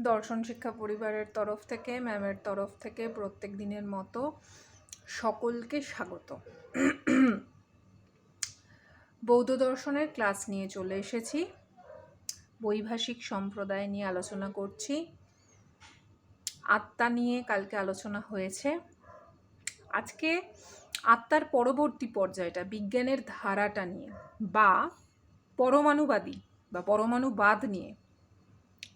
দর্শন শিক্ষা পরিবারের তরফ থেকে, ম্যামের তরফ থেকে প্রত্যেক দিনের মতো সকলকে স্বাগত। বৌদ্ধ দর্শনের ক্লাস নিয়ে চলে এসেছি। বৈভাষিক সম্প্রদায় নিয়ে আলোচনা করছি। আত্মা নিয়ে কালকে আলোচনা হয়েছে। আজকে আত্মার পরবর্তী পর্যায়টা, বিজ্ঞানের ধারাটা নিয়ে বা পরমাণুবাদী বা পরমাণুবাদ নিয়ে।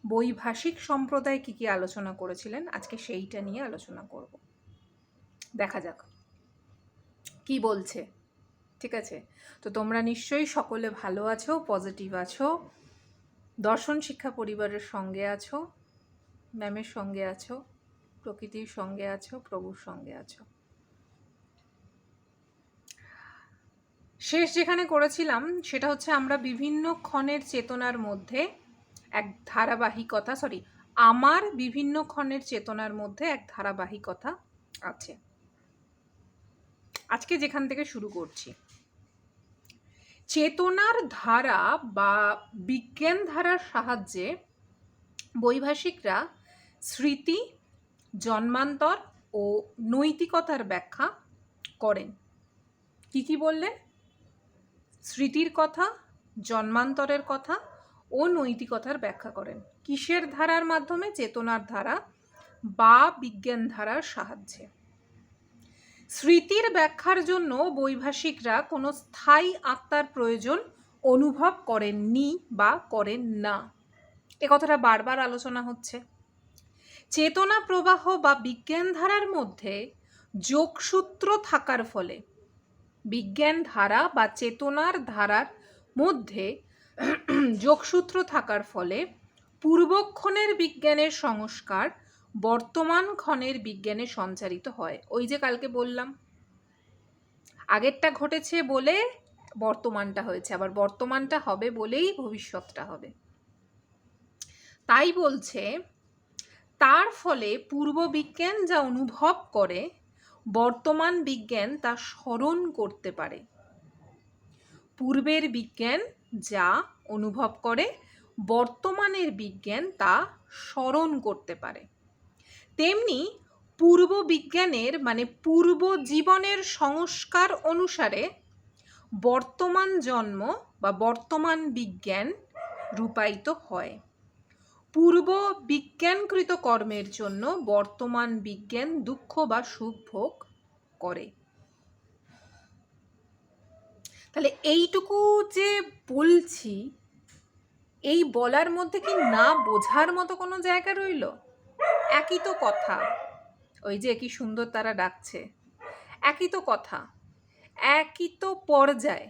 বৈভাষিক সম্প্রদায় কি কি আলোচনা করেছিলেন? আজকে সেইটা নিয়ে আলোচনা করব। দেখা যাক। কি বলছে? ঠিক আছে? তো তোমরা নিশ্চয়ই সকলে ভালো আছো পজিটিভ আছো, দর্শন শিক্ষা পরিবারের সঙ্গে আছো, ম্যামের সঙ্গে আছো, প্রকৃতির সঙ্গে আছো, প্রভুর সঙ্গে আছো। শেষ যেখানে করেছিলাম, সেটা হচ্ছে আমরা বিভিন্ন ক্ষণের চেতনার মধ্যে এক ধারাবাহিকতা সরি আমার বিভিন্ন ক্ষণের চেতনার মধ্যে এক ধারাবাহিকতা আছে। আজকে যেখান থেকে শুরু করছি। চেতনার ধারা বা বিজ্ঞান ধারার সাহায্যে বৈভাষিকরা স্মৃতি, জন্মান্তর ও নৈতিকতার ব্যাখ্যা করেন। কি কি বললেন? স্মৃতির কথা, জন্মান্তরের কথা ও নৈতিকতার ব্যাখ্যা করেন। কিসের ধারার মাধ্যমে? চেতনার ধারা বা বিজ্ঞান ধারার সাহায্যে। স্মৃতির ব্যাখ্যার জন্য বৈভাষিকরা কোনো স্থায়ী আত্মার প্রয়োজন অনুভব করেননি বা করেন না। এ কথাটা বারবার আলোচনা হচ্ছে। চেতনা প্রবাহ বা বিজ্ঞান ধারার মধ্যে যোগসূত্র থাকার ফলে বিজ্ঞান ধারা বা চেতনার ধারার মধ্যে যোগসূত্র থাকার ফলে পূর্বক্ষণের বিজ্ঞানের সংস্কার বর্তমান ক্ষণের বিজ্ঞানে সঞ্চারিত হয়। ওই যে কালকে বললাম। আগেরটা ঘটেছে বলে বর্তমানটা হয়েছে, আবার বর্তমানটা হবে বলেই ভবিষ্যৎটা হবে। তাই বলছে, তার ফলে পূর্ব বিজ্ঞান যা অনুভব করে, বর্তমান বিজ্ঞান তা স্মরণ করতে পারে। পূর্বের বিজ্ঞান যা অনুভব করে বর্তমানের বিজ্ঞান তা স্মরণ করতে পারে। তেমনি পূর্ব বিজ্ঞানের মানে পূর্ব জীবনের সংস্কার অনুসারে বর্তমান জন্ম বা বর্তমান বিজ্ঞান রূপায়িত হয়। পূর্ব বিজ্ঞানকৃত কর্মের জন্য বর্তমান বিজ্ঞান দুঃখ বা সুখ ভোগ করে। তাহলে এইটুকু যে বলছি, এই বলার মধ্যে কি না বোঝার মতো কোনো জায়গা রইল? একই তো কথা। ওই যে কি সুন্দর তারা ডাকছে। একই তো কথা। একই তো পর্যায়।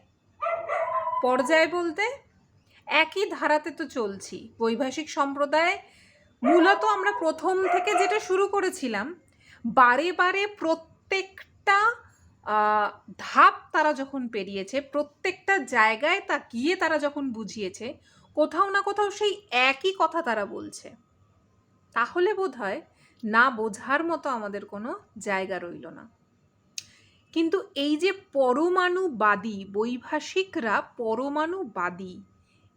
পর্যায় বলতে একই ধারাতে তো চলছি। বৈভাষিক সম্প্রদায় মূলত আমরা প্রথম থেকে যেটা শুরু করেছিলাম, বারে বারে প্রত্যেকটা ধাপ তারা যখন পেরিয়েছে, প্রত্যেকটা জায়গায় তা, গিয়ে তারা যখন বুঝিয়েছে, কোথাও না কোথাও সেই একই কথা তারা বলছে। তাহলে বোধ হয় না বোঝার মতো আমাদের কোনো জায়গা রইল না। কিন্তু এই যে পরমাণুবাদী, বৈভাষিকরা পরমাণুবাদী,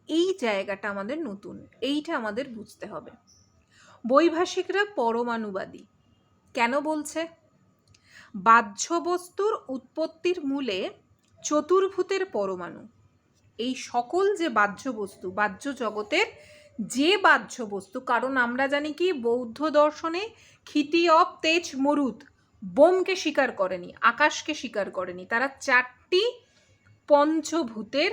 এই জায়গাটা আমাদের নতুন, এইটা আমাদের বুঝতে হবে। বৈভাষিকরা পরমাণুবাদী। কেন বলছে? বাহ্য বস্তুর উৎপত্তির মূলে চতুর্ভূতের পরমাণু। এই সকল যে বাহ্য বস্তু বাহ্য জগতের যে বাহ্য বস্তু কারণ আমরা জানি কি, বৌদ্ধ দর্শনে ক্ষিতি অপ তেজ মরুদ বোমকে স্বীকার করেনি, আকাশকে স্বীকার করেনি। তারা চারটি পঞ্চভূতের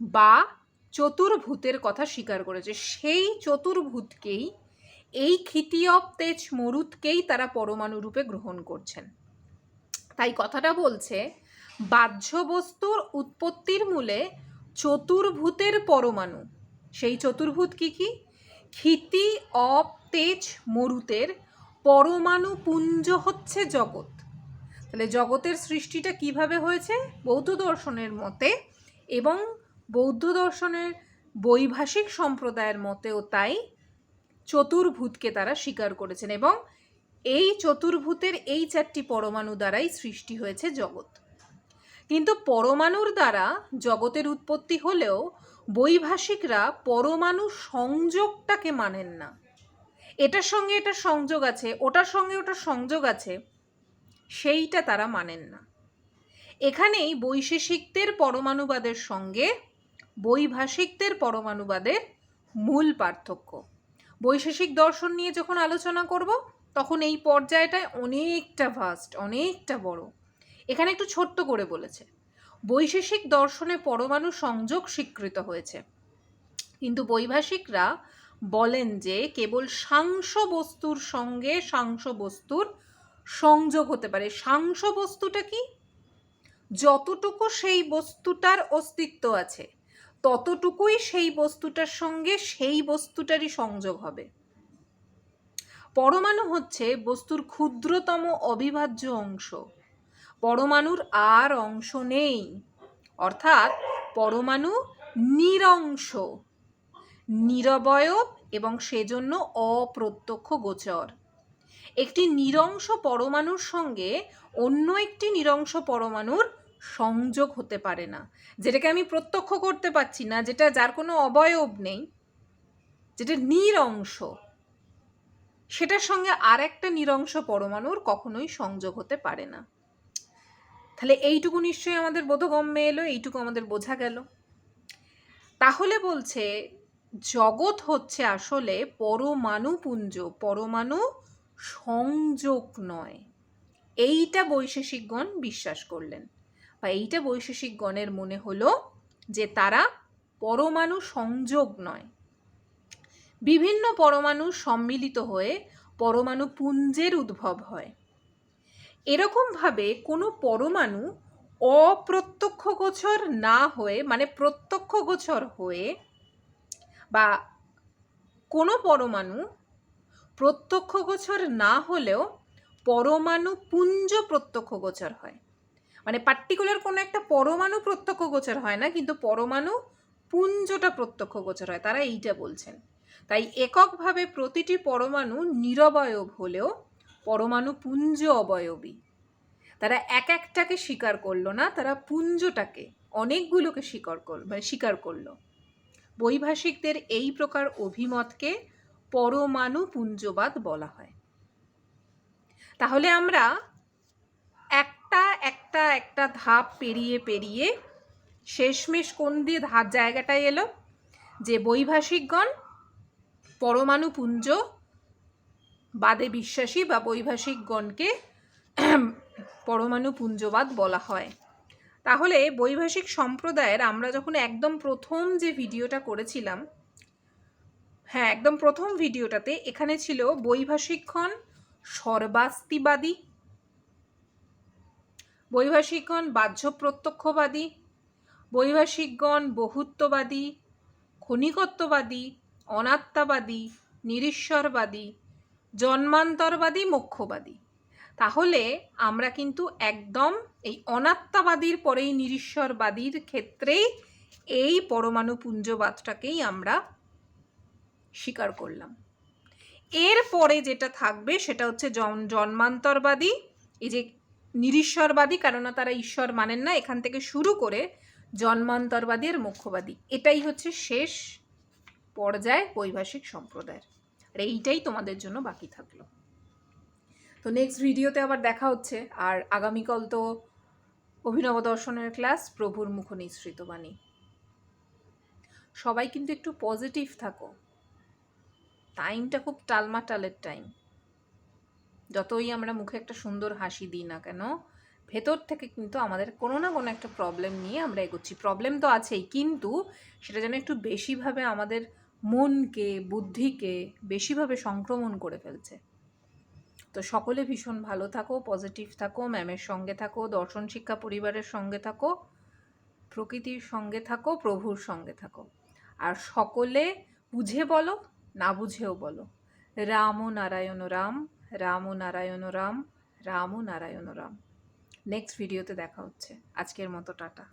বা চতুর্ভূতের কথা স্বীকার করেছে। সেই চতুর্ভূতকেই এই অপ তেজ মরুতকেই তারা পরমাণু রূপে গ্রহণ করছেন। তাই কথাটা বলছে বাহ্য বস্তুর উৎপত্তির মূলে চতুর্ভূতের পরমাণু। সেই চতুর্ভূত কি কি? ক্ষিতি অপ তেজ মরুতের পরমাণু পুঞ্জ হচ্ছে জগৎ। তাহলে জগতের সৃষ্টিটা কীভাবে হয়েছে? বৌদ্ধ দর্শনের মতে এবং বৌদ্ধ দর্শনের বৈভাষিক সম্প্রদায়ের মতেও তাই চতুর্ভূতকে তারা স্বীকার করেছেন এবং এই চতুর্ভূতের এই চারটি পরমাণু দ্বারাই সৃষ্টি হয়েছে জগৎ। কিন্তু পরমাণুর দ্বারা জগতের উৎপত্তি হলেও বৈভাষিকরা পরমাণু সংযোগটাকে মানেন না। এটার সঙ্গে এটা সংযোগ আছে, ওটার সঙ্গে ওটার সংযোগ আছে, সেইটা তারা মানেন না। এখানেই বৈশেষিকদের পরমাণুবাদের সঙ্গে বৈভাষিকদের পরমাণুবাদের মূল পার্থক্য। বৈশেষিক দর্শন নিয়ে যখন আলোচনা করব, তখন এই পর্যায়টায় অনেকটা ভাস্ট অনেকটা বড়। এখানে একটু ছোট্ট করে বলেছে। বৈশেষিক দর্শনে পরমাণু সংযোগ স্বীকৃত হয়েছে। কিন্তু বৈভাষিকরা বলেন যে কেবল সাংস বস্তুর সঙ্গে সাংস বস্তুর সংযোগ হতে পারে। সাংস বস্তুটা কি? যতটুকু সেই বস্তুটার অস্তিত্ব আছে ততটুকুই সেই বস্তুটার সঙ্গে সেই বস্তুটারই সংযোগ হবে। পরমাণু হচ্ছে বস্তুর ক্ষুদ্রতম অবিভাজ্য অংশ। পরমাণুর আর অংশ নেই। অর্থাৎ পরমাণু নিরংশ, নিরবয়ব এবং সেজন্য অপ্রত্যক্ষ গোচর। একটি নিরংশ পরমাণুর সঙ্গে অন্য একটি নিরংশ পরমাণুর সংযোগ হতে পারে না। যেটাকে আমি প্রত্যক্ষ করতে পারছি না, যেটা যার কোনো অবয়ব নেই, যেটা নিরংশ, সেটার সঙ্গে আর একটা নিরংশ পরমাণুর কখনোই সংযোগ হতে পারে না। তাহলে এইটুকু নিশ্চয়ই আমাদের বোধগম্যে এলো, এইটুকু আমাদের বোঝা গেল। তাহলে বলছে, জগৎ হচ্ছে আসলে পরমাণু পুঞ্জ, পরমাণু সংযোগ নয়। এইটা বৈশেষিকগণ বিশ্বাস করলেন। বা এইটা বৈশেষিকগণের মনে হলো যে তারা পরমাণু সংযোগ নয়। বিভিন্ন পরমাণু সম্মিলিত হয়ে পরমাণু পুঞ্জের উদ্ভব হয়। এরকমভাবে কোনো পরমাণু অপ্রত্যক্ষ গোচর না হয়ে মানে প্রত্যক্ষ গোচর হয়ে বা কোনো পরমাণু প্রত্যক্ষ গোচর না হলেও পরমাণু পুঞ্জ প্রত্যক্ষ গোচর হয়। মানে পার্টিকুলার কোনো একটা পরমাণু প্রত্যক্ষ গোচর হয় না, কিন্তু পরমাণু পুঞ্জটা প্রত্যক্ষ গোচর হয়, তারা এইটা বলছেন। তাই এককভাবে প্রতিটি পরমাণু নিরবয়ব হলেও পরমাণু পুঞ্জ অবয়বী। তারা এক একটাকে স্বীকার করল না, তারা পুঞ্জটাকে, অনেকগুলোকে স্বীকার করল মানে স্বীকার করল। বৈভাষিকদের এই প্রকার অভিমতকে পরমাণু পুঞ্জবাদ বলা হয়। তাহলে আমরা একটা একটা ধাপ পেরিয়ে পেরিয়ে শেষমেশ কোন দিয়ে ধাপ জায়গাটায় এলো? যে বৈভাষিকগণ পরমাণু পুঞ্জ বাদে বিশ্বাসী বা বৈভাষিকগণকে পরমাণু পুঞ্জবাদ বলা হয়। তাহলে বৈভাষিক সম্প্রদায়ের আমরা যখন একদম প্রথম যে ভিডিওটা করেছিলাম হ্যাঁ একদম প্রথম ভিডিওটাতে এখানে ছিল বৈভাষিকগণ সর্বাস্তিবাদী বৈভাষিকগণ বাহ্য প্রত্যক্ষবাদী বৈভাষিকগণ বহুত্ববাদী, ক্ষণিকত্ববাদী, অনাত্মাবাদী, নিরীশ্বরবাদী, জন্মান্তরবাদী, মোক্ষবাদী। তাহলে আমরা কিন্তু একদম এই অনাত্মাবাদীর পরেই নিরীশ্বরবাদীর ক্ষেত্রেই এই পরমাণু পুঞ্জবাদটাকেই আমরা স্বীকার করলাম। এরপরে যেটা থাকবে সেটা হচ্ছে জন্মান্তরবাদী, এই যে নিরীশ্বরবাদী, কেননা তারা ঈশ্বর মানেন না, এখান থেকে শুরু করে জন্মান্তরবাদী আর মুখ্যবাদী। এটাই হচ্ছে শেষ পর্যায়ে বৈভাষিক সম্প্রদায়ের। আর এইটাই তোমাদের জন্য বাকি থাকল। তো নেক্সট ভিডিওতে আবার দেখা হচ্ছে। আর আগামীকাল তো অভিনব দর্শনের ক্লাস প্রভুর মুখ নিঃসৃত বাণী। সবাই কিন্তু একটু পজিটিভ থাকো। টাইমটা খুব টালমাটালের টাইম যতই আমরা মুখে একটা সুন্দর হাসি দিই না কেন, ভেতর থেকে কিন্তু আমাদের কোনো না কোনো একটা প্রবলেম নিয়ে আমরা এগোচ্ছি। প্রবলেম তো আছেই, কিন্তু সেটা যেন একটু বেশিভাবে আমাদের মনকে, বুদ্ধিকে বেশিভাবে সংক্রমণ করে ফেলছে। তো সকলে ভীষণ ভালো থাকো পজিটিভ থাকো ম্যামের সঙ্গে থাকো, দর্শন শিক্ষা পরিবারের সঙ্গে থাকো, প্রকৃতির সঙ্গে থাকো, প্রভুর সঙ্গে থাকো। আর সকলে বুঝে বলো, না বুঝেও বলো। রাম ও নারায়ণ রাম। রাম নারায়ণ রাম রাম নারায়ণ রাম। নেক্সট ভিডিওতে দেখা হচ্ছে। আজকের মতো টাটা।